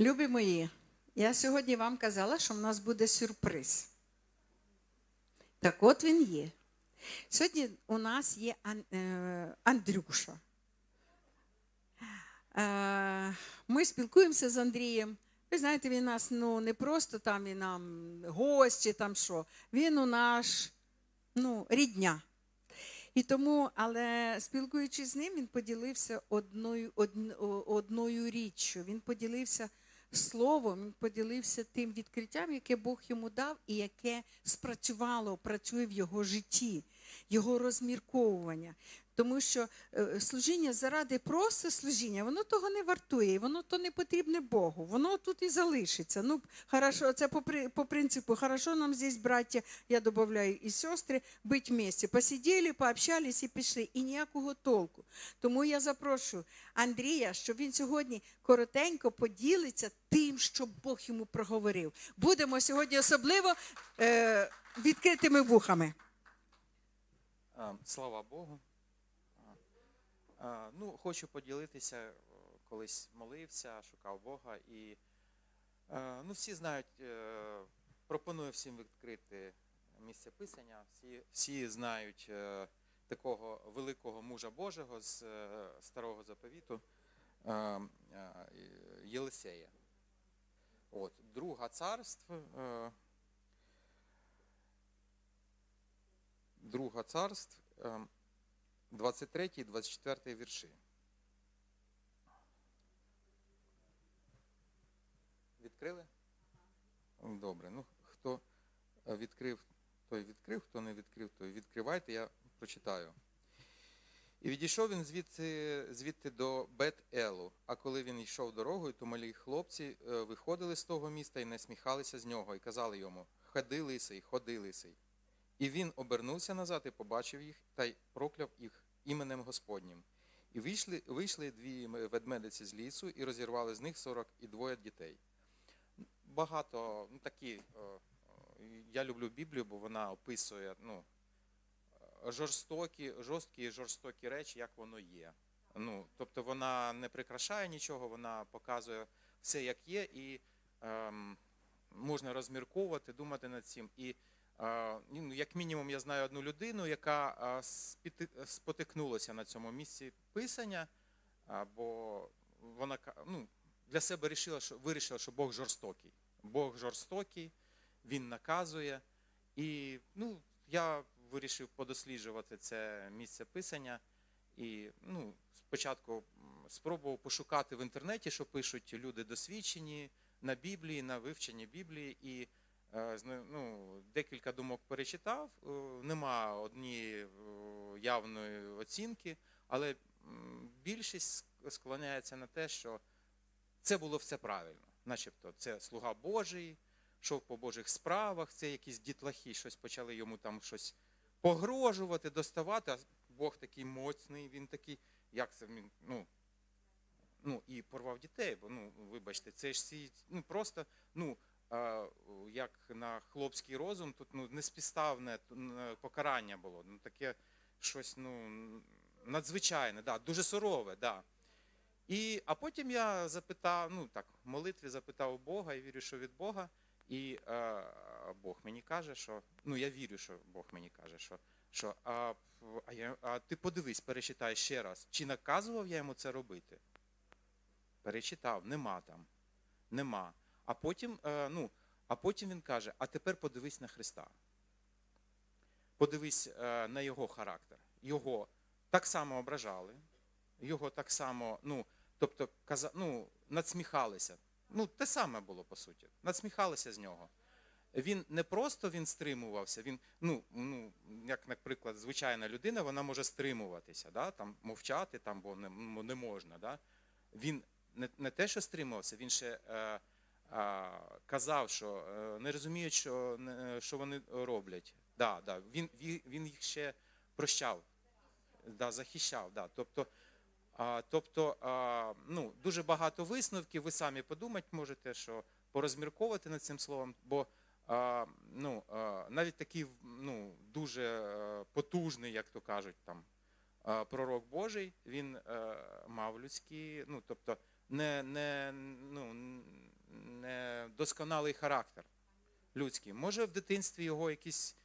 Любі мої, я сьогодні вам казала, що в нас буде сюрприз. Так от він є. Сьогодні у нас є е, Андрюша. Е, Ми спілкуємося з Андрієм. Ви знаєте, він нас ну, не просто там він нам гость чи там що. Він у наш ну, рідня. І тому, але спілкуючись з ним, він поділився одною, одн- о- одною річчю. Він поділився словом, він поділився тим відкриттям, яке Бог йому дав, і яке спрацювало, працює в його житті, його розмірковування. Тому що е, служіння заради просто служіння, воно того не вартує, воно то не потрібне Богу. Воно тут і залишиться. Ну, хорошо, це по, по принципу, хорошо нам здесь, браття, я додаю, і сестри, бить вместе. Посиділи, пообщались і пішли. І ніякого толку. Тому я запрошую Андрія, щоб він сьогодні коротенько поділиться тим, що Бог йому проговорив. Будемо сьогодні особливо е, відкритими вухами. Слава Богу. Ну, хочу поділитися, е, колись молився, шукав Бога і е, ну, всі знають, е, пропоную всім відкрити місце писання. Всі, всі знають такого великого мужа Божого з старого заповіту Єлисея. От, друга царство. е, Друга царств, ем, 23 і 24 вірші. Відкрили? Добре. Ну, хто е, відкрив, той відкрив, хто не відкрив, той відкривайте, я прочитаю. І відійшов він звідти, звідти до Бет-Елу. А коли він йшов дорогою, то малі хлопці е, виходили з того міста і насміхалися з нього, і казали йому: Ходи, лисий, ходи, лисий. І він обернувся назад і побачив їх, та й прокляв їх іменем Господнім. І вийшли, вийшли дві ведмедиці з лісу і розірвали з них сорок і двоє дітей. Багато ну, такі. е, е, Я люблю Біблію, бо вона описує ну, е, жорстокі, жорсткі і жорстокі речі, як воно є. Ну, тобто вона не прикрашає нічого, вона показує все, як є, і ем, можна розмірковувати, думати над цим. І як мінімум, я знаю одну людину, яка спотикнулася на цьому місці писання, бо вона ну, для себе вирішила, що, вирішила, що Бог жорстокий. Бог жорстокий, він наказує. І ну, я вирішив подосліджувати це місце писання. І ну, спочатку спробував пошукати в інтернеті, що пишуть люди досвідчені на Біблії, на вивченні Біблії. І ну, декілька думок перечитав. е, Нема однієї е, явної оцінки, але більшість склоняється на те, що це було все правильно. Начебто, це слуга Божий, йшов по Божих справах, це якісь дітлахи, щось почали йому там щось погрожувати, доставати. А Бог такий моцний, він такий, як це він, ну, ну і порвав дітей, бо ну, вибачте, це ж всі, ну просто, ну. Як на хлопський розум, тут ну, неспівставне покарання було. Ну, таке щось ну, надзвичайне, да, дуже сурове. Да. І, а потім я запитав, ну так, в молитві запитав Бога, і вірю, що від Бога. І е, Бог мені каже, що ну я вірю, що Бог мені каже, що, що а, а, я, а ти подивись, перечитай ще раз, чи наказував я йому це робити? Перечитав, нема там. Нема. А потім, е, ну, а потім він каже: а тепер подивись на Христа. Подивись е, на його характер. Його так само ображали, його так само, ну, тобто, каза, ну, надсміхалися. Ну, те саме було по суті. Надсміхалися з нього. Він не просто він стримувався, він, ну, ну, як, наприклад, звичайна людина, вона може стримуватися, да? там, мовчати, там, бо не, ну, не можна. Да? Він не, не те, що стримувався, він ще е, казав, що е, не розуміють, що, не- що вони роблять. Да, да. Він, він їх ще прощав, да, захищав. Да. Тобто, а, тобто а, ну, дуже багато висновків, ви самі подумати можете, що порозмірковувати над цим словом, бо а, ну, а, навіть такий ну, дуже е, потужний, як то кажуть, там, пророк Божий, він е, мав людські, ну, тобто, не, не, ну, досконалий характер людський. Може, в дитинстві його якісь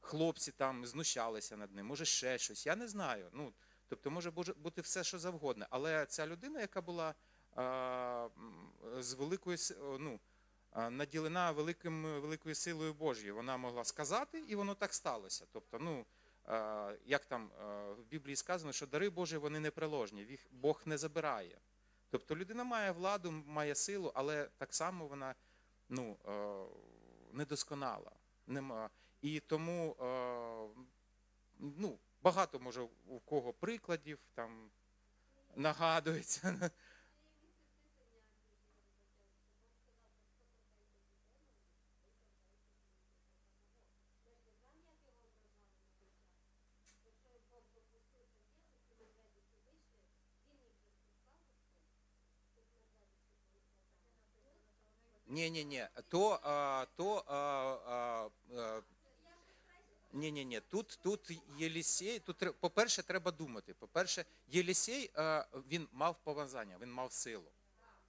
хлопці там знущалися над ним, може ще щось. Я не знаю. Ну, тобто може бути все, що завгодно. Але ця людина, яка була а, з великою ну, наділена великим, великою силою Божою, вона могла сказати, і воно так сталося. Тобто, ну, як там в Біблії сказано, що дари Божі вони неприложні, їх Бог не забирає. Тобто людина має владу, має силу, але так само вона ну, е, недосконала. Нема. І тому е, ну, багато може у кого прикладів там нагадується. Ні, ні, ні. То, а, то а, а, ні, ні, ні. Тут, тут Єлісей, тут по-перше, треба думати. По-перше, Єлісей а, він мав помазання, він мав силу.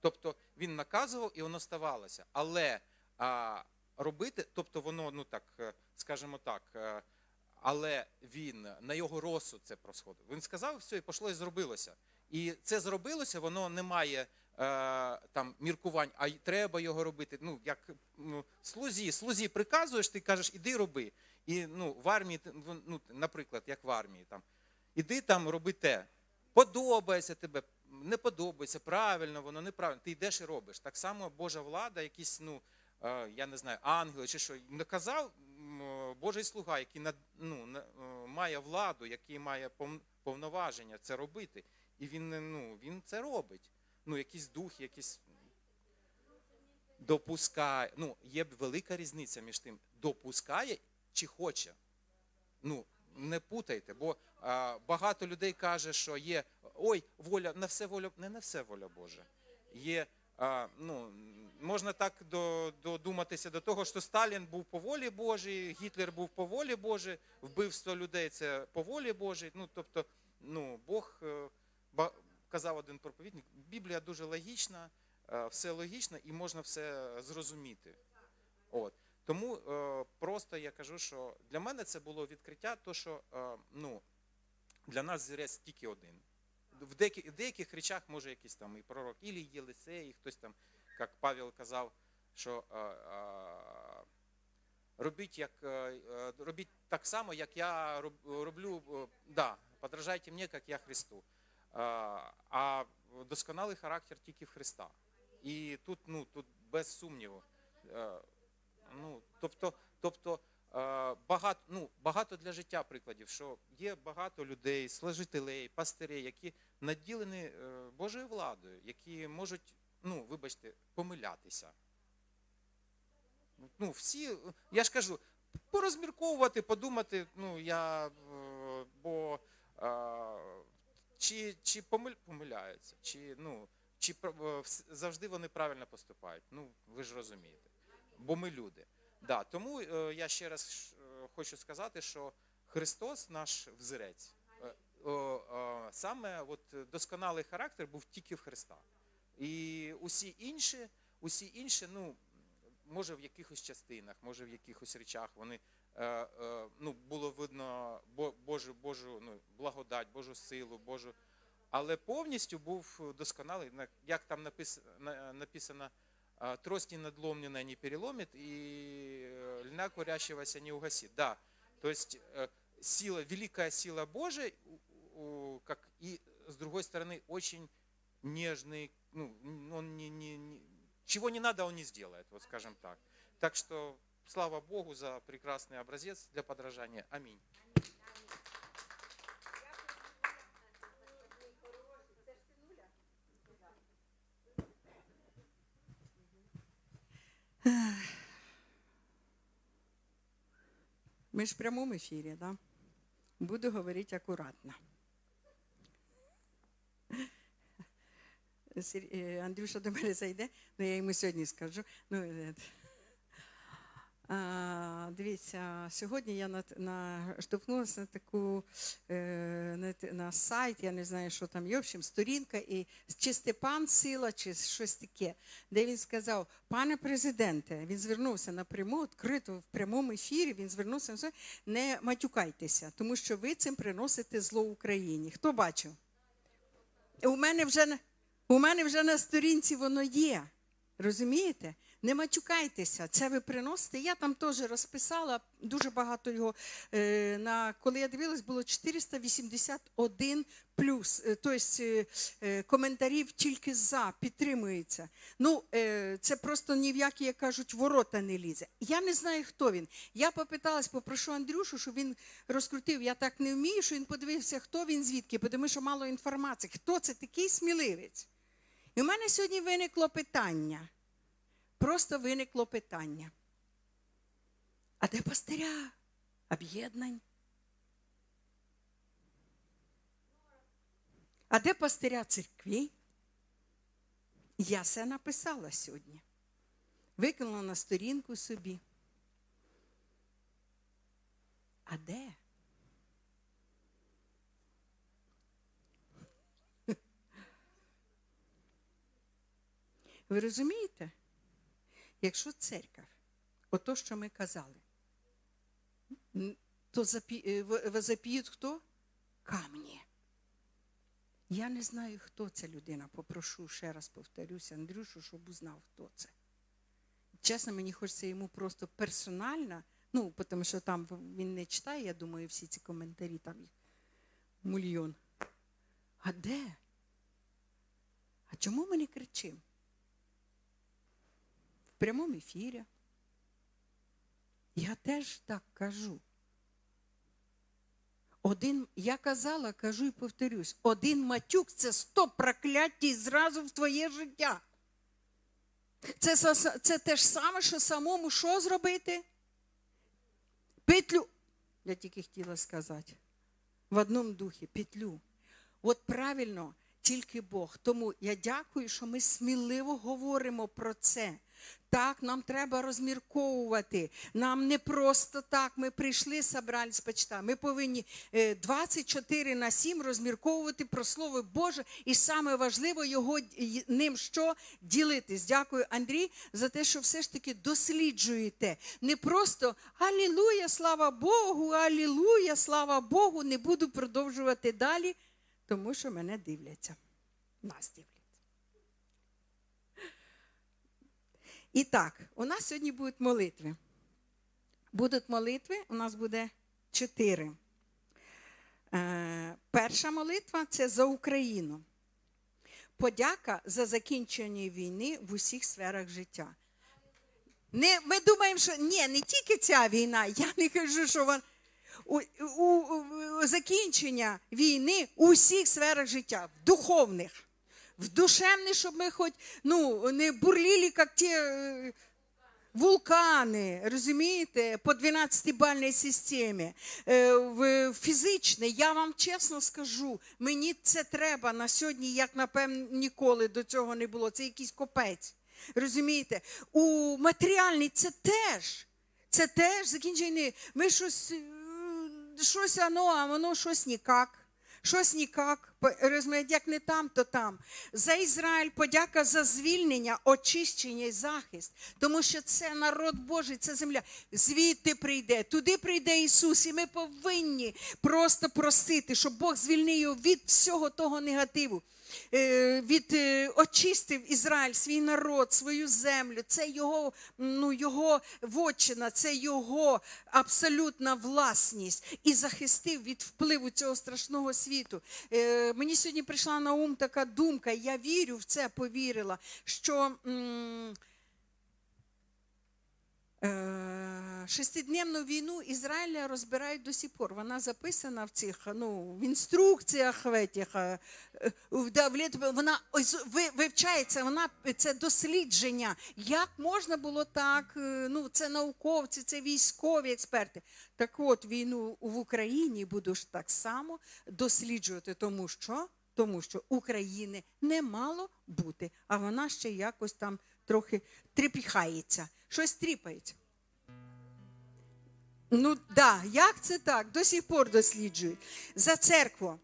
Тобто він наказував і воно ставалося. Але а, робити, тобто воно, ну так, е, скажімо так, е, але він на його розсуд це просходив. Він сказав, все, і пішло і зробилося. І це зробилося, воно не має там міркувань, а треба його робити. Ну, як ну, слузі, слузі приказуєш, ти кажеш, іди роби. І ну, в армії, ну, наприклад, як в армії, там, іди там, роби те. Подобається тебе, не подобається, правильно, воно неправильно. Ти йдеш і робиш. Так само Божа влада, якісь, ну, е, я не знаю, ангели чи що, наказав е, Божий слуга, який ну, е, має владу, який має повноваження це робити. І він, ну, він це робить. Ну, якийсь дух, якийсь допускає. Ну, є велика різниця між тим, допускає чи хоче. Ну, не путайте, бо а, багато людей каже, що є ой, воля, на все воля, не на все воля Божа. Є, а, ну, можна так додуматися до того, що Сталін був по волі Божій, Гітлер був по волі Божій, вбивство людей це по волі Божій. Ну, тобто, ну, Бог е, казав один проповідник, Біблія дуже логічна, е, все логічно і можна все зрозуміти. От. Тому е, просто я кажу, що для мене це було відкриття, то що е, ну, для нас зірець тільки один. В деяких, в деяких речах може якийсь там і пророк Ілій, Єлисей, і хтось там, як Павел казав, що е, е, робіть, як, е, е, робіть так само, як я роб- роблю, е, да, подражайте мені, як я Христу. А досконалий характер тільки в Христа. І тут, ну, тут без сумніву. Е, Ну, тобто, тобто е, багато, ну, багато для життя прикладів, що є багато людей, служителей, пастирей, які наділені е, Божою владою, які можуть, ну, вибачте, помилятися. Ну, всі, я ж кажу, порозмірковувати, подумати, ну, я, бо чи, чи помиль, помиляються, чи, ну, чи е, завжди вони правильно поступають. Ну, ви ж розумієте бо ми люди. Да, тому е, я ще раз е, хочу сказати, що Христос наш взірець. Саме от, досконалий характер був тільки в Христа. І усі інші, усі інші, ну, може в якихось частинах, може в якихось речах, вони ну, було видно Бо- Божу, Божу ну, благодать, Божу силу, Божу. Але повністю був досконалий, на- як там напис- на- написано, а, трость не надломленная не переломит, э, льна курящегося не угасит. Да, то есть сила, великая сила Божия, как и с другой стороны очень нежный, ну, он не, не, не- чего не надо, он не сделает, вот скажем так. Так что слава Богу за прекрасный образец для подражания. Аминь. Ми ж в прямому ефірі, да? Буду говорити акуратно. Е, Андрюша до мене зайде, ну я йому сьогодні скажу. Ну, А, дивіться, сьогодні я наштовхнулася на таку е, на, сайт, я не знаю, що там є, в общем, сторінка, і чи Степан Сила, чи щось таке, де він сказав: пане президенте, він звернувся напряму, відкрито в прямому ефірі. Він звернувся не матюкайтеся, тому що ви цим приносите зло Україні. Хто бачив? У мене вже у мене вже на сторінці воно є. Розумієте? Не матюкайтеся, це ви приносите. Я там теж розписала дуже багато його. Е, на, коли я дивилась, було 481 плюс. Е, тобто е, коментарів тільки за, підтримується. Ну, це просто ні в які, як кажуть, ворота не лізе. Я не знаю, хто він. Я попиталась, попрошу Андрюшу, щоб він розкрутив. Я так не вмію, що він подивився, хто він звідки, тому що мало інформації. Хто це такий сміливець? І у мене сьогодні виникло питання. Просто виникло питання. А де пастиря? Об'єднань? А де пастиря церкві? Я все написала сьогодні. Викинула на сторінку собі. А де? Ви розумієте? Якщо церква, ото що ми казали, то е, возопіють хто? Камні. Я не знаю, хто ця людина. Попрошу ще раз повторюся Андрюшу, щоб узнав, хто це. Чесно, мені хочеться йому просто персонально, ну, тому що там він не читає, я думаю, всі ці коментарі, там їх мільйон. А де? А чому ми не кричимо? В прямому ефірі. Я теж так кажу. Один, я казала, кажу і повторюсь, один матюк це сто прокляттій зразу в твоє життя. Це, це те ж саме, що самому що зробити? Петлю. Я тільки хотіла сказати. В одному духі петлю. От правильно, тільки Бог. Тому я дякую, що ми сміливо говоримо про це. Так, нам треба розмірковувати. Нам не просто так. Ми прийшли, собрались почитати. Ми повинні е, 24 на 7 розмірковувати про Слово Боже, і саме важливо його ним що ділитись. Дякую, Андрій, за те, що все ж таки досліджуєте. Не просто Алілуя, слава Богу, Алілуя, слава Богу. Не буду продовжувати далі, тому що мене дивляться. Нас дивляться. І так, у нас сьогодні будуть молитви. Будуть молитви, у нас буде чотири. Е, перша молитва це за Україну. Подяка за закінчення війни в усіх сферах життя. Не, ми думаємо, що ні, не тільки ця війна. Я не кажу, що вон, у, у, у, закінчення війни у всіх сферах життя, в духовних, в душевних, щоб ми хоч ну, не бурліли, як ті е, вулкани, розумієте, по 12-бальній системі. Е, в фізичне, я вам чесно скажу, мені це треба на сьогодні, як напевно ніколи до цього не було. Це якийсь копець. Розумієте? У матеріальній це теж. Це теж закінчення. Ми щось, е, щось оно, а воно щось нікак. Щось нікак. Як не там, то там. За Ізраїль подяка за звільнення, очищення і захист. Тому що це народ Божий, це земля. Звідти прийде, туди прийде Ісус, і ми повинні просто просити, щоб Бог звільнив від всього того негативу. Е, Від е, очистив Ізраїль свій народ, свою землю. Це його, ну, його вотчина, це його абсолютна власність і захистив від впливу цього страшного світу. Е, Мені сьогодні прийшла на ум така думка, я вірю в це, повірила, що. Шестидневну війну Ізраїля розбирають до сих пор. Вона записана в цих ну, в інструкціях, в этих, е, е, в, да, вона вивчається, вона це дослідження. Як можна було так? е, Ну, це науковці, це військові експерти. Так от війну в Україні буду ж так само досліджувати, тому що, тому що України не мало бути, а вона ще якось там трохи тріпіхається, щось тріпається. Ну да, як це так? До сих пор досліджують. За церкву.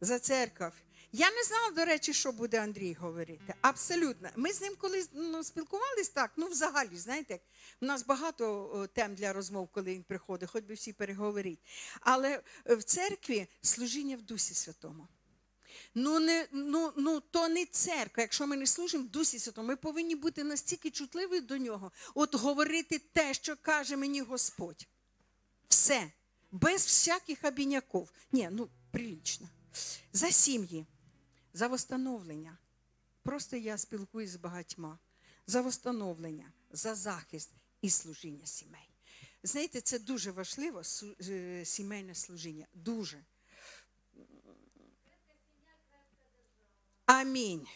За церков. Я не знала, до речі, що буде Андрій говорити. Абсолютно. Ми з ним колись ну, спілкувались так, ну взагалі, знаєте, у нас багато тем для розмов, коли він приходить, хоч би всі переговоріть. Але е, в церкві служіння в Дусі Святому. Ну, не, ну, ну, то не церква. Якщо ми не служимо Дусі Святому, ми повинні бути настільки чутливі до нього, от говорити те, що каже мені Господь. Все. Без всяких обіняків. Ні, ну, прилічно. За сім'ї, за восстановлення. Просто я спілкуюсь з багатьма. За восстановлення, за захист і служіння сімей. Знаєте, це дуже важливо, е, сімейне служіння. Дуже. Амінь.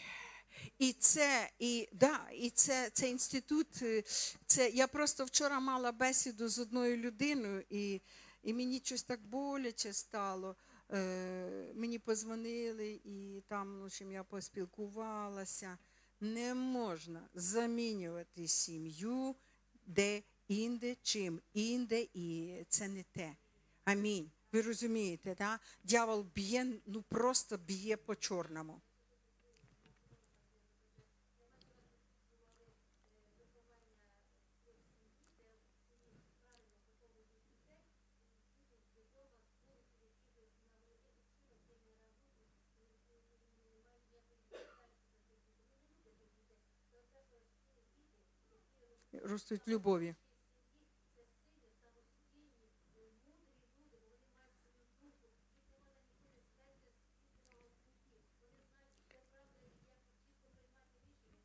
І це, і, да, і це, це інститут. е, Це, я просто вчора мала бесіду з одною людиною, і, і мені щось так боляче стало. Е, мені позвонили, і там, ну, чим я поспілкувалася. Не можна замінювати сім'ю де інде, чим інде, і це не те. Амінь. Ви розумієте, да? Дьявол б'є, ну просто б'є по чорному. Ростуть в любові.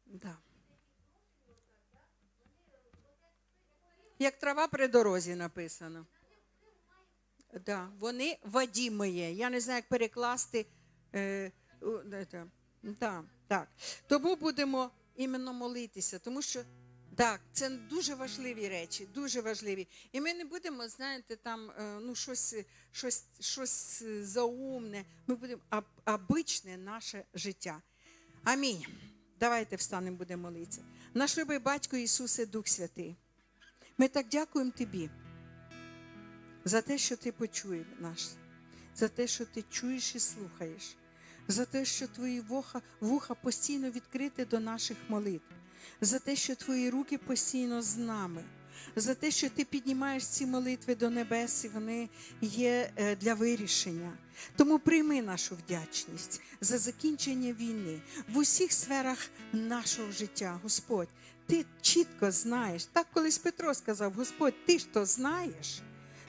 Да. Як трава при дорозі написано. Да, вони вадімиє. Я не знаю, як перекласти. Е, да, так. Тому будемо іменно молитися, тому що так, це дуже важливі речі, дуже важливі. І ми не будемо, знаєте, там е, ну, щось, щось, щось е, заумне. Ми будемо об- обичне наше життя. Амінь. Давайте встанемо, будемо молитися. Наш любий батько Ісусе, Дух Святий. Ми так дякуємо Тобі за те, що ти почуєш нас, за те, що ти чуєш і слухаєш, за те, що твої вуха, вуха постійно відкриті до наших молитв, за те, що твої руки постійно з нами, за те, що ти піднімаєш ці молитви до небес, і вони є е, для вирішення. Тому прийми нашу вдячність за закінчення війни в усіх сферах нашого життя, Господь. Ти чітко знаєш. Так колись Петро сказав: Господь, ти ж то знаєш.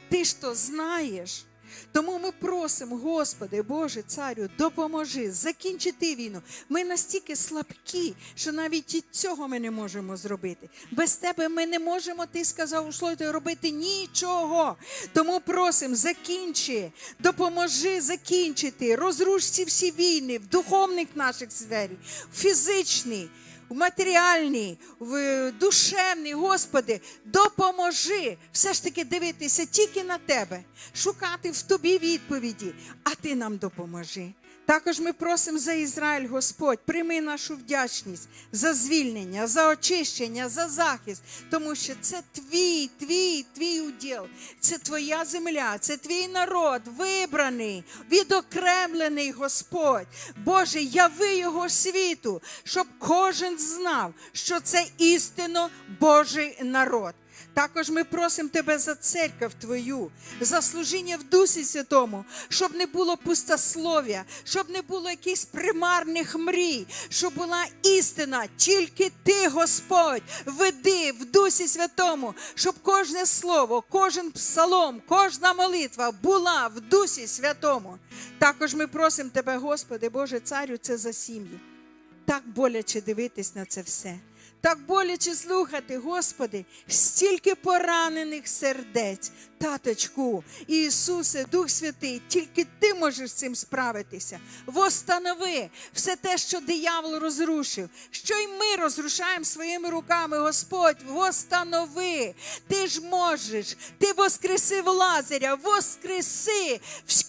Ти ж то знаєш. Тому ми просимо, Господи, Боже, Царю, допоможи закінчити війну. Ми настільки слабкі, що навіть і цього ми не можемо зробити. Без тебе ми не можемо, ти сказав слові, робити нічого. Тому просимо, закінчи, допоможи закінчити, розруш ці всі війни в духовних наших сфері, в фізичній в матеріальній, в душевній, Господи, допоможи все ж таки дивитися тільки на Тебе, шукати в Тобі відповіді, а Ти нам допоможи. Також ми просимо за Ізраїль, Господь, прийми нашу вдячність за звільнення, за очищення, за захист, тому що це твій, твій, твій уділ, це твоя земля, це твій народ, вибраний, відокремлений Господь. Боже, яви його світу, щоб кожен знав, що це істинно Божий народ. Також ми просимо тебе за церкву Твою, за служіння в Дусі Святому, щоб не було пустослов'я, щоб не було якихось примарних мрій, щоб була істина. Тільки ти, Господь, веди в Дусі Святому, щоб кожне слово, кожен псалом, кожна молитва була в Дусі Святому. Також ми просимо тебе, Господи, Боже Царю, це за сім'ї. Так боляче дивитись на це все. Так боляче слухати, Господи, стільки поранених сердець, таточку, Ісусе, Дух Святий, тільки Ти можеш з цим справитися. Востанови все те, що диявол розрушив, що й ми розрушаємо своїми руками, Господь, востанови. Ти ж можеш, Ти воскресив Лазаря, воскреси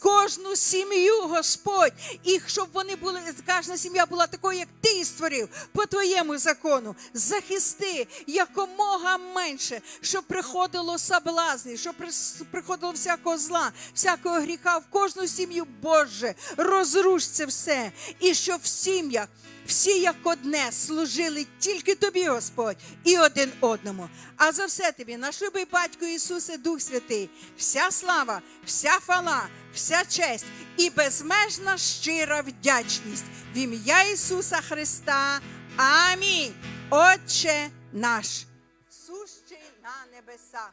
кожну сім'ю, Господь, і щоб вони були, кожна сім'я була такою, як Ти створив, по Твоєму закону. захисти якомога менше, щоб приходило соблазни, щоб прис- приходило всякого зла, всякого гріха в кожну сім'ю Боже, розруш це все. І щоб в сім'ях всі як одне служили тільки тобі, Господь, і один одному. А за все тобі, наш любий батько Ісусе, Дух Святий, вся слава, вся хвала, вся честь і безмежна щира вдячність в ім'я Ісуса Христа. Амінь. Отче наш. Сущий на небесах,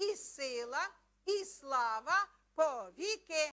і сила, і слава по віки.